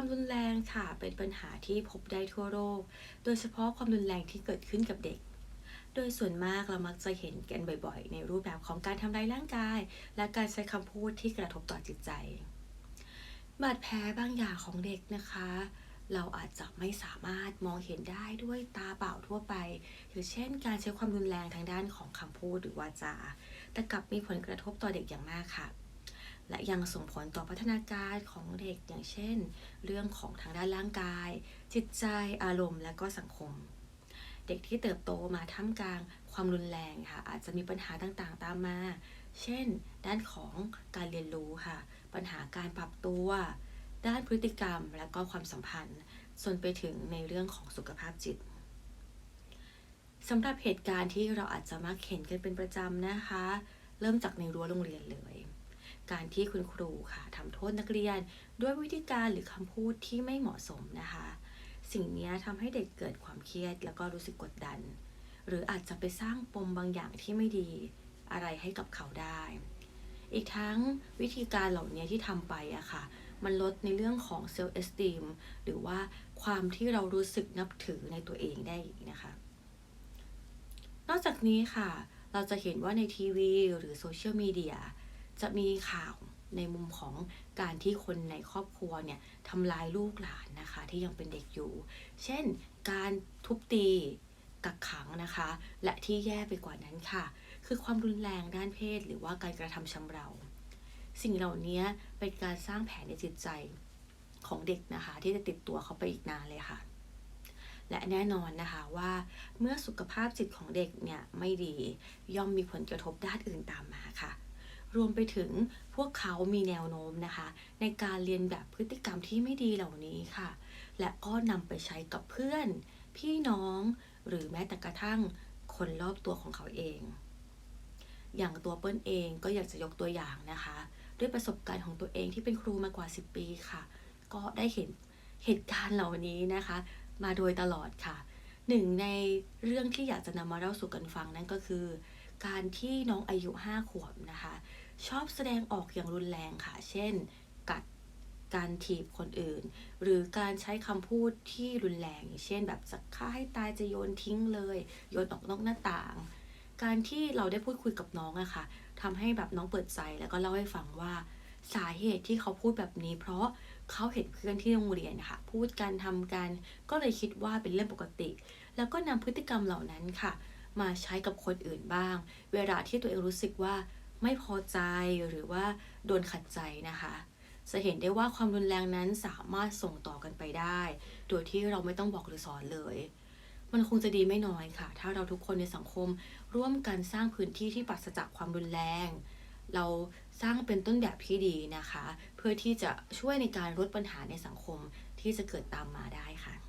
ความรุนแรงค่ะเป็นปัญหาที่พบได้ทั่วโลก โดยเฉพาะความรุนแรงที่เกิดขึ้นกับเด็ก โดยส่วนมากเรามักจะเห็นกันบ่อยๆ ในรูปแบบของการทำร้ายร่างกาย และการใช้คำพูดที่กระทบต่อจิตใจ บาดแผลบางอย่างของเด็กนะคะ เราอาจจะไม่สามารถมองเห็นได้ด้วยตาเปล่าทั่วไปอย่างเช่น การใช้ความรุนแรงทางด้านของคำพูดหรือวาจา แต่กลับมีผลกระทบต่อเด็กอย่างมากค่ะ และยังส่งผลต่อพัฒนาการของเด็กอย่างเช่น เรื่องของทางด้านร่างกาย จิตใจอารมณ์ และก็สังคม เด็กที่เติบโตมาท่ามกลางความรุนแรงค่ะอาจจะมีปัญหาต่างๆ ตามมา เช่น ด้านของการเรียนรู้ค่ะ ปัญหาการปรับตัว ด้านพฤติกรรม และก็ความสัมพันธ์ส่วนไปถึงในเรื่องของสุขภาพจิตสำหรับเหตุการณ์ที่เราอาจจะมักเห็นกันเป็นประจำนะคะ เริ่มจากในรั้วโรงเรียนเลย การที่คุณครูค่ะทำโทษนักเรียน ด้วยวิธีการหรือคำพูดที่ไม่เหมาะสมนะคะ สิ่งนี้ทำให้เด็กเกิดความเครียด แล้วก็รู้สึกกดดัน หรืออาจจะไปสร้างปมบางอย่างที่ไม่ดีอะไรให้กับเขาได้ อีกทั้งวิธีการเหล่านี้ที่ทำไปอะค่ะ มันลดในเรื่องของเซลล์เอสติมหรือว่าความที่เรารู้สึกนับถือในตัวเองได้อีกนะคะ นอกจากนี้ค่ะ เราจะเห็นว่าในทีวีหรือโซเชียลมีเดีย จะมีข่าวในมุมของการที่คนในครอบครัวเนี่ยทำลายลูกหลานนะคะ ที่ยังเป็นเด็กอยู่ เช่น การทุบตีกักขังนะคะ และที่แย่ไปกว่านั้นค่ะ คือความรุนแรงด้านเพศ หรือว่าการกระทำชำเรา สิ่งเหล่านี้เป็นการสร้างแผลในจิตใจของเด็กนะคะ ที่จะติดตัวเขาไปอีกนานเลยค่ะ และแน่นอนนะคะว่าเมื่อสุขภาพจิตของเด็กเนี่ยไม่ดีย่อมมีผลกระทบด้านอื่นตามมาค่ะ รวมไปถึงพวกเขามีแนวโน้มนะคะ ในการเรียนแบบพฤติกรรมที่ไม่ดีเหล่านี้ค่ะ และก็นำไปใช้กับเพื่อน พี่น้อง หรือแม้แต่กระทั่งคนรอบตัวของเขาเอง อย่างตัวเปิ้ลเองก็อยากจะยกตัวอย่างนะคะ ด้วยประสบการณ์ของตัวเองที่เป็นครูมากว่า 10 ปีค่ะ ก็ได้เห็นเหตุการณ์เหล่านี้นะคะ มาโดยตลอดค่ะหนึ่งในเรื่องที่อยากจะนำมาเล่าสู่กันฟังนั่นก็คือ การที่น้องอายุ 5 ขวบนะคะ ชอบแสดงออกอย่างรุนแรงค่ะ เช่น กัดการถีบคนอื่น หรือการใช้คำพูดที่รุนแรงเช่น แบบจะฆ่าให้ตายจะโยนทิ้งเลย โยนออกนอกหน้าต่าง การที่เราได้พูดคุยกับน้องอะค่ะทำให้แบบน้องเปิดใจแล้วก็เล่าให้ฟังว่าสาเหตุที่เขาพูดแบบนี้ เพราะเขาเห็นเพื่อนที่โรงเรียนค่ะ พูดกันทำกัน ก็เลยคิดว่าเป็นเรื่องปกติ แล้วก็นำพฤติกรรมเหล่านั้นค่ะ มาใช้กับคนอื่นบ้าง เวลาที่ตัวเองรู้สึกว่าไม่พอใจหรือว่าโดนขัดใจนะคะ จะเห็นได้ว่าความรุนแรงนั้นสามารถส่งต่อกันไปได้ โดยที่เราไม่ต้องบอกหรือสอนเลย มันคงจะดีไม่น้อยค่ะ ถ้าเราทุกคนในสังคมร่วมกันสร้างพื้นที่ที่ปราศจากความรุนแรง เราสร้างเป็นต้นแบบที่ดีนะคะ เพื่อที่จะช่วยในการลดปัญหาในสังคมที่จะเกิดตามมาได้ค่ะ